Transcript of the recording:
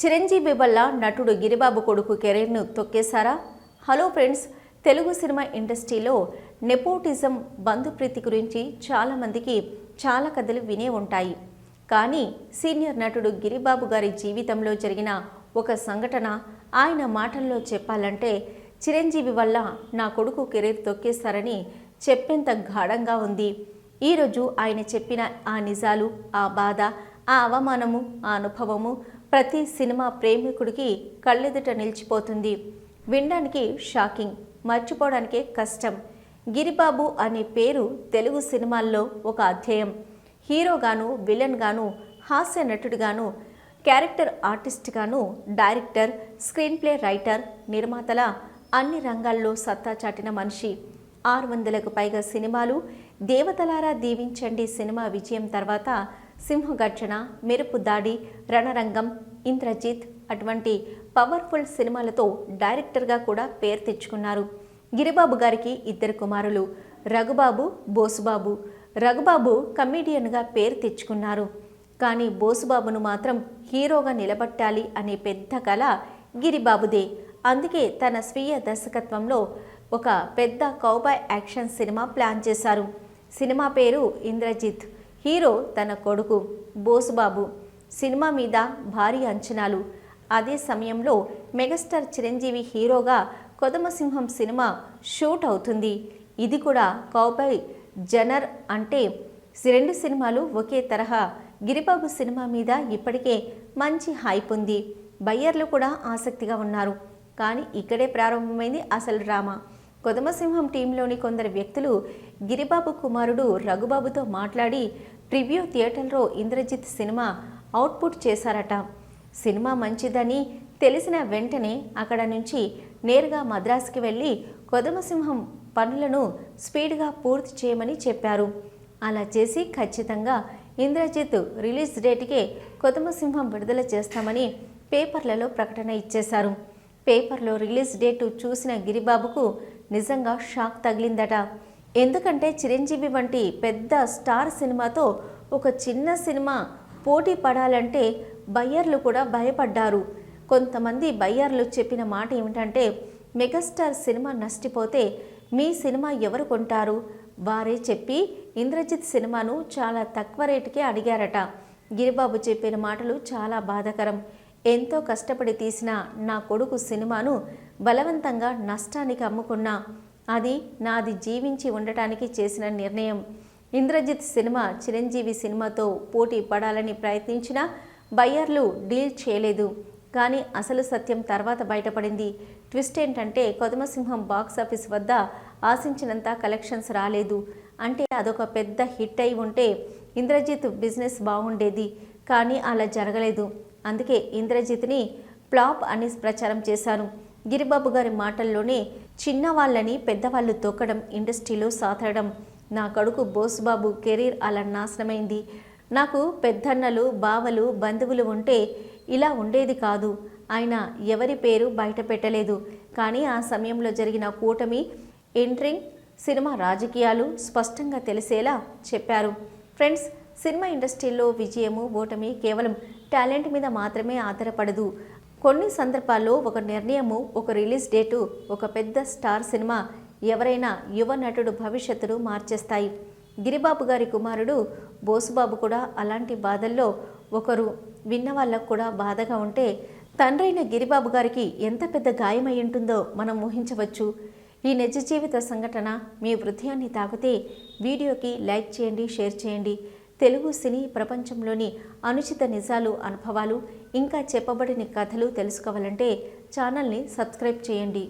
చిరంజీవి వల్ల నటుడు గిరిబాబు కొడుకు కెరీర్ను తొక్కేశారా? హలో ఫ్రెండ్స్ తెలుగు సినిమా ఇండస్ట్రీలో నెపోటిజం బంధుప్రీతి గురించి చాలామందికి చాలా కథలు వినే ఉంటాయి. కానీ సీనియర్ నటుడు గిరిబాబు గారి జీవితంలో జరిగిన ఒక సంఘటన ఆయన మాటల్లో చెప్పాలంటే చిరంజీవి వల్ల నా కొడుకు కెరీర్ తొక్కేస్తారని చెప్పేంత గాఢంగా ఉంది. ఈరోజు ఆయన చెప్పిన ఆ నిజాలు ఆ బాధ ఆ అవమానము ఆ అనుభవము ప్రతి సినిమా ప్రేమికుడికి కళ్ళెదుట నిలిచిపోతుంది. వినడానికి షాకింగ్ మర్చిపోవడానికే కష్టం. గిరిబాబు అనే పేరు తెలుగు సినిమాల్లో ఒక అధ్యాయం. హీరోగాను విలన్గాను హాస్య నటుడిగాను క్యారెక్టర్ ఆర్టిస్ట్గాను డైరెక్టర్ స్క్రీన్ ప్లే రైటర్ నిర్మాతల అన్ని రంగాల్లో సత్తా చాటిన మనిషి. ఆరు వందలకు పైగా సినిమాలు దేవతలారా దీవించండి సినిమా విజయం తర్వాత సింహగర్జన మెరుపు దాడి రణరంగం ఇంద్రజిత్ అటువంటి పవర్ఫుల్ సినిమాలతో డైరెక్టర్గా కూడా పేరు తెచ్చుకున్నారు. గిరిబాబు గారికి ఇద్దరు కుమారులు రఘుబాబు బోసుబాబు. రఘుబాబు కమీడియన్గా పేరు తెచ్చుకున్నారు. కానీ బోసుబాబును మాత్రం హీరోగా నిలబట్టాలి అనే పెద్ద కళ గిరిబాబుదే. అందుకే తన స్వీయ దర్శకత్వంలో ఒక పెద్ద కౌబాయ్ యాక్షన్ సినిమా ప్లాన్ చేశారు. సినిమా పేరు ఇంద్రజిత్. హీరో తన కొడుకు బోసుబాబు సినిమా మీద భారీ అంచనాలు. అదే సమయంలో మెగాస్టార్ చిరంజీవి హీరోగా కొదమసింహం సినిమా షూట్ అవుతుంది. ఇది కూడా కౌబాయ్ జనర్ అంటే రెండు సినిమాలు ఒకే తరహా. గిరిబాబు సినిమా మీద ఇప్పటికే మంచి హైప్ ఉంది. బయ్యర్లు కూడా ఆసక్తిగా ఉన్నారు. కానీ ఇక్కడే ప్రారంభమైంది అసలు డ్రామా. కొదమసింహం టీంలోని కొందరు వ్యక్తులు గిరిబాబు కుమారుడు రఘుబాబుతో మాట్లాడి ప్రివ్యూ థియేటర్లో ఇంద్రజిత్ సినిమా అవుట్పుట్ చేశారట. సినిమా మంచిదని తెలిసిన వెంటనే అక్కడ నుంచి నేరుగా మద్రాసుకి వెళ్ళి కొదమసింహం పనులను స్పీడ్గా పూర్తి చేయమని చెప్పారు. అలా చేసి ఖచ్చితంగా ఇంద్రజిత్ రిలీజ్ డేట్కే కొదమసింహం విడుదల చేస్తామని పేపర్లలో ప్రకటన ఇచ్చేశారు. పేపర్లో రిలీజ్ డేటు చూసిన గిరిబాబుకు నిజంగా షాక్ తగిలిందట. ఎందుకంటే చిరంజీవి వంటి పెద్ద స్టార్ సినిమాతో ఒక చిన్న సినిమా పోటీ పడాలంటే బయ్యర్లు కూడా భయపడ్డారు. కొంతమంది బయ్యర్లు చెప్పిన మాట ఏమిటంటే మెగాస్టార్ సినిమా నష్టపోతే మీ సినిమా ఎవరు కొంటారు? వారే చెప్పి ఇంద్రజిత్ సినిమాను చాలా తక్కువ రేటుకే అడిగారట. గిరిబాబు చెప్పిన మాటలు చాలా బాధాకరం. ఎంతో కష్టపడి తీసిన నా కొడుకు సినిమాను బలవంతంగా నష్టానికి అమ్ముకున్నా అది నాది జీవించి ఉండటానికి చేసిన నిర్ణయం. ఇంద్రజిత్ సినిమా చిరంజీవి సినిమాతో పోటీ పడాలని ప్రయత్నించినా బయ్యర్లు డీల్ చేయలేదు. కానీ అసలు సత్యం తర్వాత బయటపడింది. ట్విస్ట్ ఏంటంటే కొదమసింహం బాక్స్ ఆఫీస్ వద్ద ఆశించినంత కలెక్షన్స్ రాలేదు. అంటే అదొక పెద్ద హిట్ అయి ఉంటే ఇంద్రజిత్ బిజినెస్ బాగుండేది. కానీ అలా జరగలేదు. అందుకే ఇంద్రజిత్ని ఫ్లాప్ అని ప్రచారం చేశాను. గిరిబాబు గారి మాటల్లోనే చిన్నవాళ్ళని పెద్దవాళ్ళు తొక్కడం ఇండస్ట్రీలో సాధడం నా కొడుకు బోసుబాబు కెరీర్ అలా నాశనమైంది. నాకు పెద్దన్నలు బావలు బంధువులు ఉంటే ఇలా ఉండేది కాదు. ఆయన ఎవరి పేరు బయట పెట్టలేదు. కానీ ఆ సమయంలో జరిగిన కూటమి ఎంట్రింగ్ సినిమా రాజకీయాలు స్పష్టంగా తెలిసేలా చెప్పారు. ఫ్రెండ్స్ సినిమా ఇండస్ట్రీలో విజయము ఓటమి కేవలం టాలెంట్ మీద మాత్రమే ఆధారపడదు. కొన్ని సందర్భాల్లో ఒక నిర్ణయము ఒక రిలీజ్ డేటు ఒక పెద్ద స్టార్ సినిమా ఎవరైనా యువ నటుడు భవిష్యత్తును మార్చేస్తాయి. గిరిబాబు గారి కుమారుడు బోసుబాబు కూడా అలాంటి బాధల్లో ఒకరు విన్న వాళ్ళకు కూడా బాధగా ఉంటే తండ్రైన గిరిబాబు గారికి ఎంత పెద్ద గాయమై ఉంటుందో మనం ఊహించవచ్చు. ఈ నిజ జీవిత సంఘటన మీ హృదయాన్ని తాకితే వీడియోకి లైక్ చేయండి షేర్ చేయండి. తెలుగు సినీ ప్రపంచంలోని అనుచిత నిజాలు అనుభవాలు ఇంకా చెప్పబడిన కథలు తెలుసుకోవాలంటే ఛానల్ని సబ్స్క్రైబ్ చేయండి.